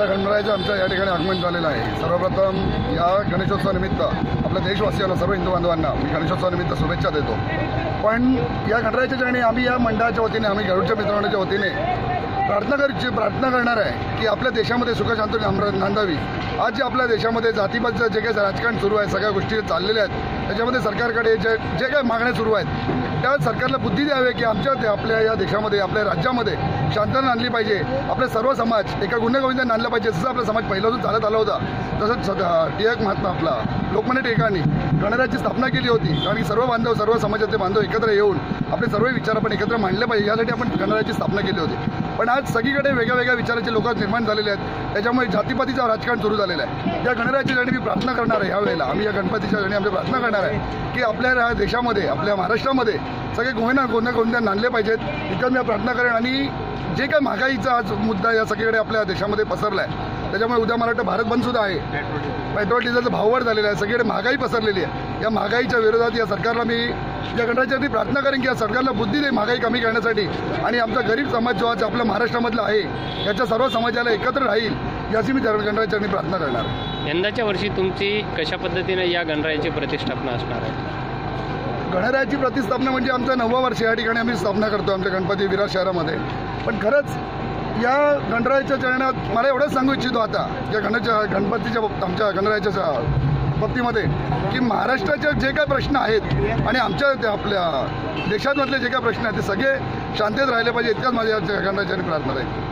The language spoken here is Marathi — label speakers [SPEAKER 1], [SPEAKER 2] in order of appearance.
[SPEAKER 1] आता गणरायाचं आमच्या या ठिकाणी आगमन झालेलं आहे. सर्वप्रथम या गणेशोत्सवानिमित्त आपल्या देशवासियांना सर्व हिंदू बांधवांना मी गणेशोत्सवानिमित्त शुभेच्छा देतो. पण या गणरायाच्या ठिकाणी आम्ही या मंडळाच्या वतीने आम्ही गरुडच्या मित्रांच्या वतीने प्रार्थना करची प्रार्थना करणार आहे की आपल्या देशामध्ये सुखशांती नांदावी. आज जे आपल्या देशामध्ये जातीबाचं जे काही राजकारण सुरू आहे सगळ्या गोष्टी चाललेल्या आहेत त्याच्यामध्ये सरकारकडे जे जे काही मागण्या सुरू आहेत त्या सरकारला बुद्धी द्यावी की आमच्या आपल्या या देशामध्ये आपल्या राज्यामध्ये शांतता आणली पाहिजे. आपले सर्व समाज एका गुन्हेगोविंदाने आणलं पाहिजे. जसं आपला समाज पहिल्यापासून चालत आला होता तसंच टिळक महात्मा आपला लोकमान्य टिळकांनी गणराज्याची स्थापना केली होती. कारण की सर्व बांधव सर्व समाजाचे बांधव एकत्र येऊन आपले सर्व विचार आपण एकत्र मांडले पाहिजे. यासाठी आपण गणराज्याची स्थापना केली होती. पण आज सगळीकडे वेगळ्या वेगळ्या विचाराचे लोक निर्माण झालेले आहेत. त्याच्यामुळे जातीपातीचं राजकारण सुरू झालेलं आहे. या गणरायाच्या जाणी मी प्रार्थना करणार आहे यावेळेला. आम्ही या गणपतीच्या जणी आम्ही प्रार्थना करणार आहे की आपल्या देशामध्ये आपल्या महाराष्ट्रामध्ये सगळे गोहेना गुन्हे गुन्हे नाणले पाहिजेत. इतकं मी प्रार्थना करेन आणि जे काही महागाईचा आज मुद्दा या सगळीकडे आपल्या देशामध्ये पसरला आहे त्याच्यामुळे उद्या मला वाटतं भारत बंद सुद्धा आहे. पेट्रोल डिझेलचा भाववाढ झालेला आहे. सगळीकडे महागाई पसरलेली आहे. या महागाईच्या विरोधात या सरकारला मी या मी प्रार्थना करेन की या सरकारला बुद्धी दे महागाई कमी करण्यासाठी आणि आमचा गरीब समाज जो आज आपल्या महाराष्ट्रामधला आहे याच्या सर्व समाजाला एकत्र राहील याची मी गणरायाच्या प्रार्थना करणार.
[SPEAKER 2] यंदाच्या वर्षी तुमची कशा पद्धतीने या गणरायाची प्रतिष्ठापना असणार आहे?
[SPEAKER 1] गणरायाची प्रतिस्थापना म्हणजे आमचं नववं वर्ष या ठिकाणी आम्ही स्थापना करतो आमच्या गणपती विरार शहरामध्ये. पण खरंच या गणरायाच्या चरणात मला एवढंच सांगू इच्छितो आता या गणच्या गणपतीच्या आमच्या गणरायाच्या बाबतीमध्ये की महाराष्ट्राचे जे काही प्रश्न आहेत आणि आमच्या त्या आपल्या देशामधले जे काही प्रश्न आहेत ते सगळे शांततेत राहिले पाहिजे इतक्याच माझ्या या गणरायाच्या प्रार्थना आहे